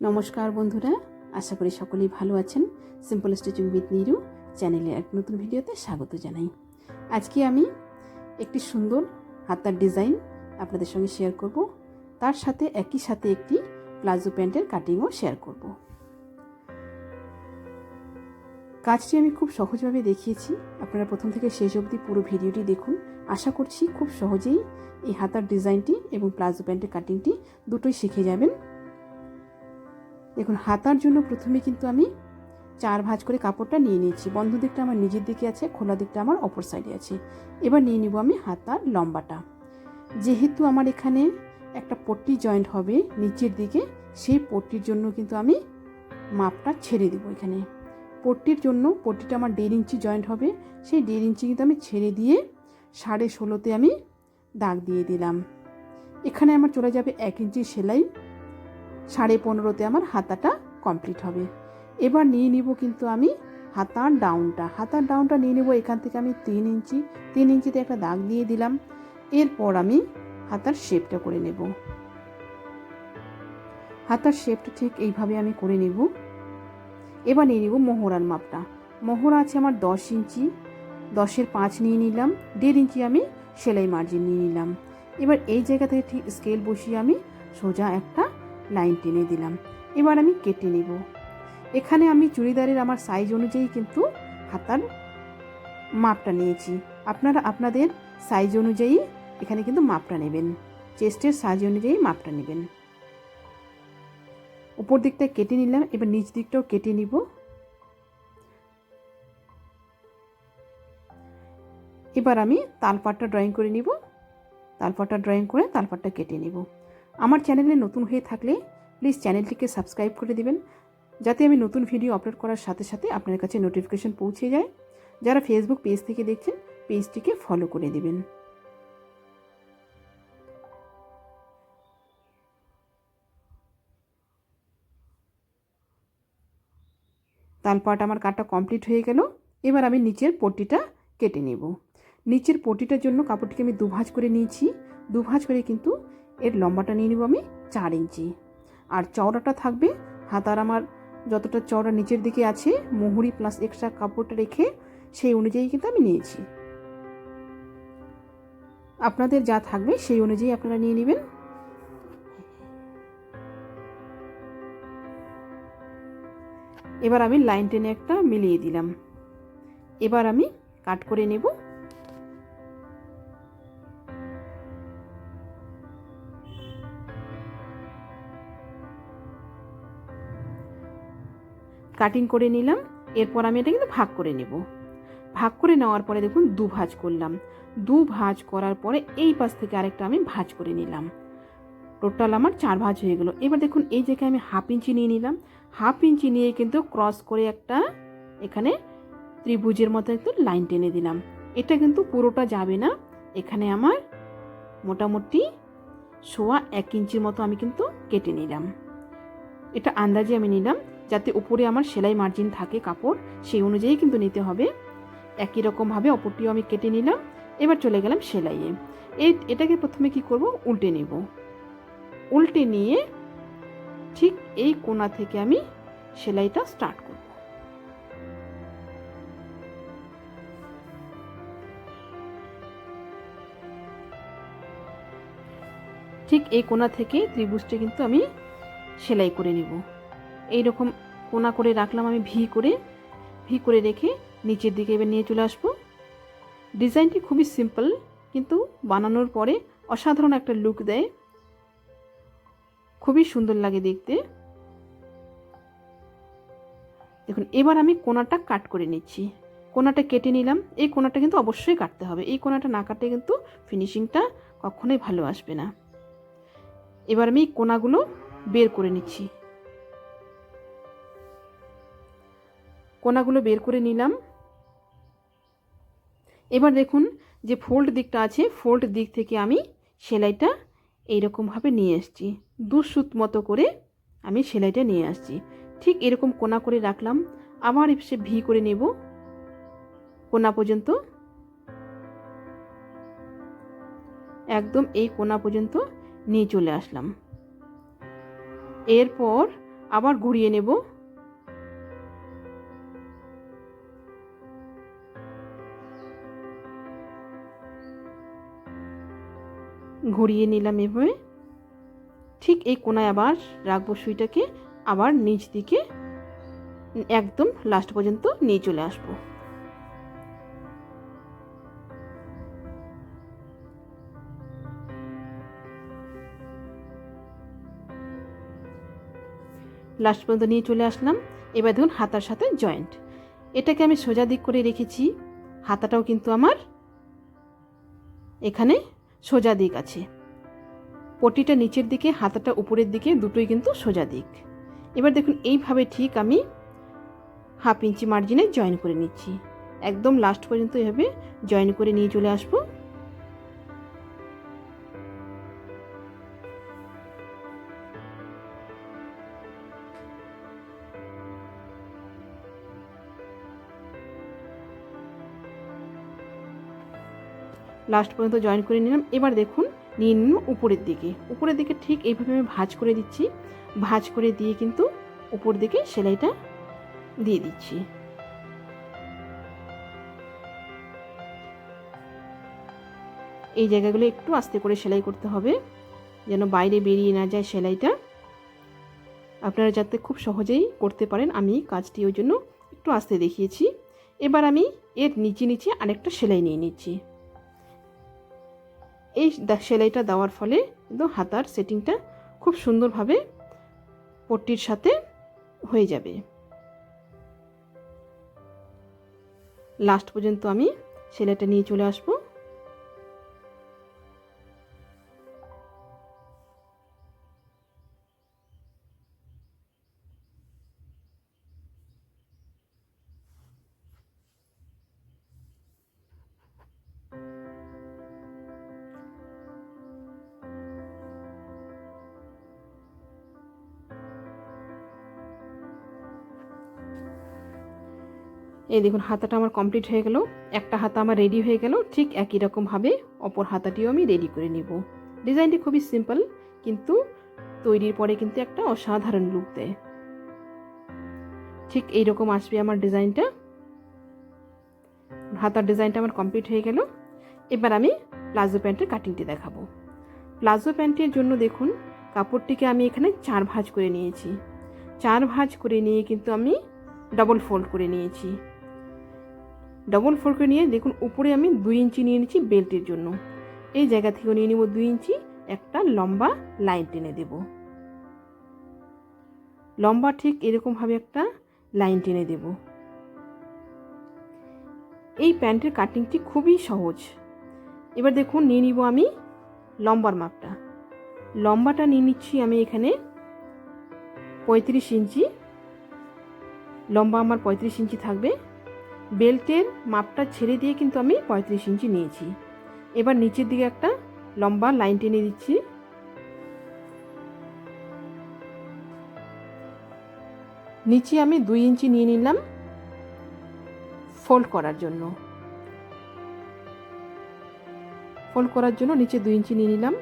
নমস্কার বন্ধুরা, আশা করি সকলেই ভালো আছেন। সিম্পল স্টিচিং উইথ নিরু চ্যানেলে এক নতুন ভিডিওতে স্বাগত জানাই। আজকে আমি একটি সুন্দর হাতার ডিজাইন আপনাদের সঙ্গে শেয়ার করব। তার সাথে একই সাথে একটি প্লাজো প্যান্টের কাটিংও শেয়ার করব। কাজটি আমি খুব সহজভাবে দেখিয়েছি। আপনারা প্রথম থেকে শেষ অবধি পুরো ভিডিওটি দেখুন। আশা করছি খুব সহজেই এই হাতার ডিজাইনটি এবং প্লাজো প্যান্টের কাটিংটি দুটোই শিখে যাবেন। দেখুন হাতার জন্য প্রথমে কিন্তু আমি চার ভাঁজ করে কাপড়টা নিয়ে নিয়েছি। বন্ধ দিকটা আমার নিজের দিকে আছে, খোলা দিকটা আমার অপর সাইডে আছে। এবার নিয়ে নিব আমি হাতার লম্বাটা। যেহেতু আমার এখানে একটা পট্টি জয়েন্ট হবে নিচের দিকে, সেই পট্টির জন্য কিন্তু আমি মাপটা ছেড়ে দেবো এখানে। পট্টির জন্য, পট্টিটা আমার দেড় ইঞ্চি জয়েন্ট হবে, সেই দেড় ইঞ্চি কিন্তু আমি ছেড়ে দিয়ে সাড়ে ষোলোতে আমি দাগ দিয়ে দিলাম। এখানে আমার চলে যাবে এক ইঞ্চি সেলাই। সাড়ে পনেরোতে আমার হাতাটা কমপ্লিট হবে। এবার নিয়ে নিব কিন্তু আমি হাতার ডাউনটা। হাতার ডাউনটা নিয়ে নেব, এখান থেকে আমি তিন ইঞ্চি, তিন ইঞ্চিতে একটা দাগ দিয়ে দিলাম। এরপর আমি হাতার শেপটা করে নেব। হাতার শেপটা ঠিক এইভাবে আমি করে নেব। এবার নিয়ে নিব মোহরার মাপটা। মোহরা আছে আমার দশ ইঞ্চি, দশের পাঁচ নিয়ে নিলাম, দেড় ইঞ্চি আমি সেলাই মার্জিন নিয়ে নিলাম। এবার এই জায়গা থেকে ঠিক স্কেল বসিয়ে আমি সোজা একটা লাইন টেনে দিলাম। এবার আমি কেটে নেব। এখানে আমি চুড়িদারের আমার সাইজ অনুযায়ী কিন্তু হাতার মাপটা নিয়েছি। আপনারা আপনাদের সাইজ অনুযায়ী এখানে কিন্তু মাপটা নেবেন। চেস্টের সাইজ অনুযায়ী মাপটা নেবেন। উপর দিকটা কেটে নিলাম, এবার নিচ দিকটাও কেটে নিব। এবার আমি তালপাটটা ড্রয়িং করে নিব। তালপাটটা ড্রয়িং করে তালপাটটা কেটে নিব। আমার চ্যানেলে নতুন হয়ে থাকলে প্লিজ চ্যানেলটিকে সাবস্ক্রাইব করে দিবেন, যাতে আমি নতুন ভিডিও আপলোড করার সাথে সাথে আপনার কাছে নোটিফিকেশন পৌঁছে যায়। যারা ফেসবুক পেজ থেকে দেখছেন পেজটিকে ফলো করে দিবেন। তালপাট আমার কাটটা কমপ্লিট হয়ে গেল। এবার আমি নিচের পট্টিটা কেটে নেব। নিচের পট্টিটার জন্য কাপড়টিকে আমি দুভাঁজ করে নিয়েছি। দুভাঁজ করে কিন্তু এর লম্বাটা নিয়ে নেব আমি চার ইঞ্চি। আর চওড়াটা থাকবে হাতার আমার যতটা চওড়া নিচের দিকে আছে, মুহুরি প্লাস এক্সট্রা কাপড়টা রেখে সেই অনুযায়ী কিন্তু আমি নিয়েছি। আপনাদের যা থাকবে সেই অনুযায়ী আপনারা নিয়ে নেবেন। এবার আমি লাইন টেনে একটা মিলিয়ে দিলাম। এবার আমি কাট করে নেব। কাটিং করে নিলাম, এরপর আমি এটা কিন্তু ভাগ করে নেব। ভাগ করে নেওয়ার পরে দেখুন দু ভাঁজ করলাম। দু ভাঁজ করার পরে এই পাশ থেকে আরেকটা আমি ভাঁজ করে নিলাম। টোটাল আমার চার ভাঁজ হয়ে গেলো। এবার দেখুন এই জায়গায় আমি হাফ ইঞ্চি নিয়ে নিলাম। হাফ ইঞ্চি নিয়ে কিন্তু ক্রস করে একটা এখানে ত্রিভুজের মতো একটু লাইন টেনে দিলাম। এটা কিন্তু পুরোটা যাবে না। এখানে আমার মোটামুটি সোয়া এক ইঞ্চির মতো আমি কিন্তু কেটে নিলাম। এটা আন্দাজে আমি নিলাম। যাতে উপরে আমার সেলাই মার্জিন থাকে কাপড়, সেই অনুযায়ী কিন্তু নিতে হবে। একই রকমভাবে অপরটিও আমি কেটে নিলাম, এবার চলে গেলাম সেলাইয়ে। এই, এটাকে প্রথমে কি করব? উল্টে নেব। উল্টে নিয়ে ঠিক এই কোণা থেকে আমি সেলাইটা স্টার্ট করব। ঠিক এই কোণা থেকে ত্রিভুজটা কিন্তু আমি সেলাই করে নেব। এইরকম কোনা করে রাখলাম আমি ভি করে ভি করে রেখে নিচের দিকে এবার নিয়ে চলে আসব। ডিজাইনটি খুবই সিম্পল কিন্তু বানানোর পরে অসাধারণ একটা লুক দেয়। খুবই সুন্দর লাগে দেখতে। দেখুন, এবার আমি কোনাটা কাট করে নিচ্ছি। কোনাটা কেটে নিলাম। এই কোনাটা কিন্তু অবশ্যই কাটতে হবে। এই কোনাটা না কাটলে কিন্তু ফিনিশিংটা কখনোই ভালো আসবে না। এবার আমি কোনাগুলো বের করে নিচ্ছি। কোনাগুলো বের করে নিলাম। এবার দেখুন যে ফোল্ড দিকটা আছে ফোল্ড দিক থেকে আমি সেলাইটা এইরকমভাবে নিয়ে আসছি। দু সুত মতো করে আমি সেলাইটা নিয়ে আসছি। ঠিক এরকম কোনা করে রাখলাম। আবার সে ভি করে নেব। কোনা পর্যন্ত। একদম এই কোনা পর্যন্ত নিয়ে চলে আসলাম। এরপর আবার ঘুরিয়ে নেব। ঘুরিয়ে নিলাম এভাবে। ঠিক এই কোনায় আবার রাখব সুইটাকে। আবার নিচ দিকে একদম লাস্ট পর্যন্ত নিয়ে চলে আসব। লাস্ট পর্যন্ত নিয়ে চলে আসলাম। এবার দেখুন হাতার সাথে জয়েন্ট এটাকে আমি সোজা দিক করে রেখেছি। হাতাটাও কিন্তু আমার এখানে সোজা দিক আছে। পটিটা নিচের দিকে, হাতাটা উপরের দিকে, দুটোই কিন্তু সোজা দিক। এবার দেখুন, এইভাবে ঠিক আমি হাফ ইঞ্চি মার্জিনে জয়েন করে নিচ্ছি। একদম লাস্ট পর্যন্ত এভাবে জয়েন করে নিয়ে চলে আসব। লাস্ট পর্যন্ত জয়েন করে নিলাম। এবার দেখুন, নিয়ে নিলাম উপরের দিকে। উপরের দিকে ঠিক এইভাবে আমি ভাঁজ করে দিচ্ছি। ভাঁজ করে দিয়ে কিন্তু উপর দিকে সেলাইটা দিয়ে দিচ্ছি। এই জায়গাগুলো একটু আস্তে করে সেলাই করতে হবে, যেন বাইরে বেরিয়ে না যায় সেলাইটা। আপনারা যাতে খুব সহজেই করতে পারেন, আমি কাজটি ওই জন্য একটু আস্তে দেখিয়েছি। এবার আমি এর নিচে নিচে আরেকটা সেলাই নিয়ে নিচ্ছি। এই সেলাইটা দেওয়ার ফলে একদম হাতার সেটিংটা খুব সুন্দরভাবে পট্টির সাথে হয়ে যাবে। লাস্ট পর্যন্ত আমি সেলাইটা নিয়ে চলে আসব। এই দেখুন, হাতাটা আমার কমপ্লিট হয়ে গেল। একটা হাতা আমার রেডি হয়ে গেল। ঠিক একই রকমভাবে অপর হাতাটিও আমি রেডি করে নিব। ডিজাইনটি খুবই সিম্পল কিন্তু তৈরির পরে কিন্তু একটা অসাধারণ লুক দেয়। ঠিক এইরকম আসবে আমার ডিজাইনটা। হাতার ডিজাইনটা আমার কমপ্লিট হয়ে গেল। এবার আমি প্লাজো প্যান্টের কাটিংটি দেখাবো। প্লাজো প্যান্টের জন্য দেখুন, কাপড়টিকে আমি এখানে চার ভাঁজ করে নিয়েছি। চার ভাঁজ করে নিয়ে কিন্তু আমি ডবল ফোল্ড করে নিয়েছি। ডবল করে নিয়ে দেখুন, উপরে আমি দুই ইঞ্চি নিয়ে নিচ্ছি বেল্টের জন্য। এই জায়গা থেকে নিয়ে নিব দুই ইঞ্চি, একটা লম্বা লাইন টেনে দেব। লম্বা ঠিক এরকমভাবে একটা লাইন টেনে দেব। এই প্যান্টের কাটিংটি খুবই সহজ। এবার দেখুন, নিয়ে নিব আমি লম্বার মাপটা। লম্বাটা নিয়ে নিচ্ছি আমি এখানে পঁয়ত্রিশ ইঞ্চি। লম্বা আমার পঁয়ত্রিশ ইঞ্চি থাকবে। বেল্টের মাপটা ছেড়ে দিয়ে কিন্তু আমি পঁয়ত্রিশ ইঞ্চি নিয়েছি। এবার নিচের দিকে একটা লম্বা লাইন টেনে দিচ্ছি। নিচে আমি দুই ইঞ্চি নিয়ে নিলাম ফোল্ড করার জন্য। ফোল্ড করার জন্য নিচে দুই ইঞ্চি নিয়ে নিলাম।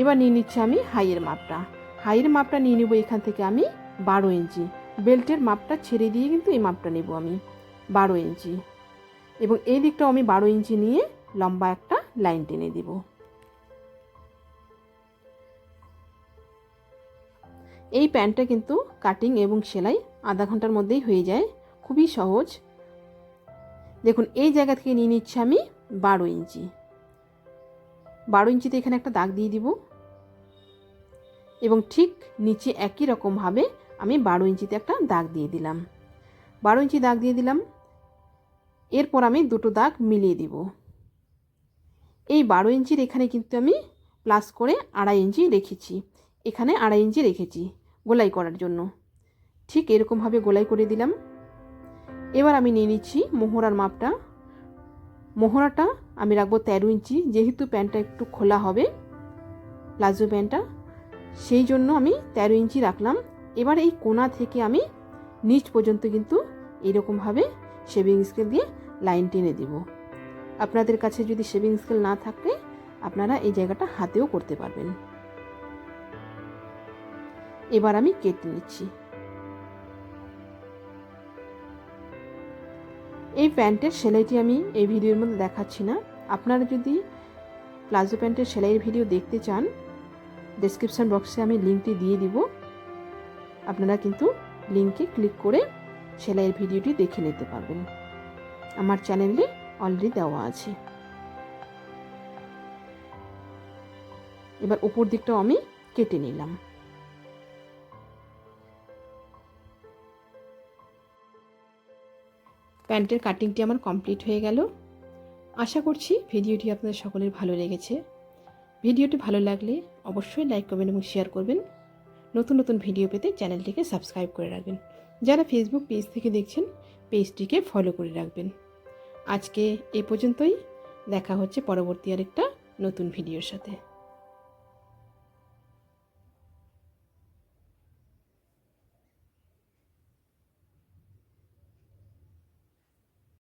এবার নিয়ে নিচ্ছি আমি হাইয়ের মাপটা। হাইয়ের মাপটা নিয়ে নেব এখান থেকে আমি বারো ইঞ্চি। বেল্টের মাপটা ছেড়ে দিয়ে কিন্তু এই মাপটা নেব আমি। বারো ইঞ্চি। এবং এই দিকটাও আমি বারো ইঞ্চি নিয়ে লম্বা একটা লাইন টেনে দিব। এই প্যান্টটা কিন্তু কাটিং এবং সেলাই আধা ঘণ্টার মধ্যেই হয়ে যায়। খুবই সহজ। দেখুন, এই জায়গা থেকে নিয়ে নিচ্ছি আমি বারো ইঞ্চি। বারো ইঞ্চিতে এখানে একটা দাগ দিয়ে দিব। এবং ঠিক নিচে একই রকমভাবে আমি বারো ইঞ্চিতে একটা দাগ দিয়ে দিলাম। বারো ইঞ্চি দাগ দিয়ে দিলাম। এরপর আমি দুটো দাগ মিলিয়ে দিব। এই বারো ইঞ্চির এখানে কিন্তু আমি প্লাস করে আড়াই ইঞ্চি রেখেছি। এখানে আড়াই ইঞ্চি রেখেছি গোলাই করার জন্য। ঠিক এরকমভাবে গোলাই করে দিলাম। এবার আমি নিয়ে নিচ্ছি মোহরার মাপটা। মোহরাটা আমি রাখব তেরো ইঞ্চি, যেহেতু প্যান্টটা একটু খোলা হবে, প্লাজো প্যান্টটা, সেই জন্য আমি তেরো ইঞ্চি রাখলাম। এবার এই কোনা থেকে আমি নিচ পর্যন্ত কিন্তু এরকমভাবে শেভিং স্কেল দিয়ে লাইন টেনে দেব। আপনাদের কাছে যদি শেভিং স্কেল না থাকে আপনারা এই জায়গাটা হাতেও করতে পারবেন। এবার আমি কেটে নিচ্ছি। এই প্যান্টের সেলাইটি আমি এই ভিডিওর মধ্যে দেখাচ্ছি না। আপনারা যদি প্লাজো প্যান্টের সেলাইয়ের ভিডিও দেখতে চান ডেসক্রিপশান বক্সে আমি লিঙ্কটি দিয়ে দিব। আপনারা কিন্তু লিঙ্কে ক্লিক করে সেলাইয়ের ভিডিওটি দেখে নিতে পারবেন। আমার চ্যানেলে অলরেডি দেওয়া আছে। এবার উপর দিকটাও আমি কেটে নিলাম। প্যান্টের কাটিংটি আমার কমপ্লিট হয়ে গেল। আশা করছি ভিডিওটি আপনাদের সকলের ভালো লেগেছে। ভিডিওটি ভালো লাগলে অবশ্যই লাইক করবেন এবং শেয়ার করবেন। নতুন নতুন ভিডিও পেতে চ্যানেলটিকে সাবস্ক্রাইব করে রাখবেন। যারা ফেসবুক পেজ থেকে দেখছেন পেজটিকে ফলো করে রাখবেন। আজকে এ পর্যন্তই। দেখা হচ্ছে পরবর্তী আরেকটা নতুন ভিডিওর সাথে।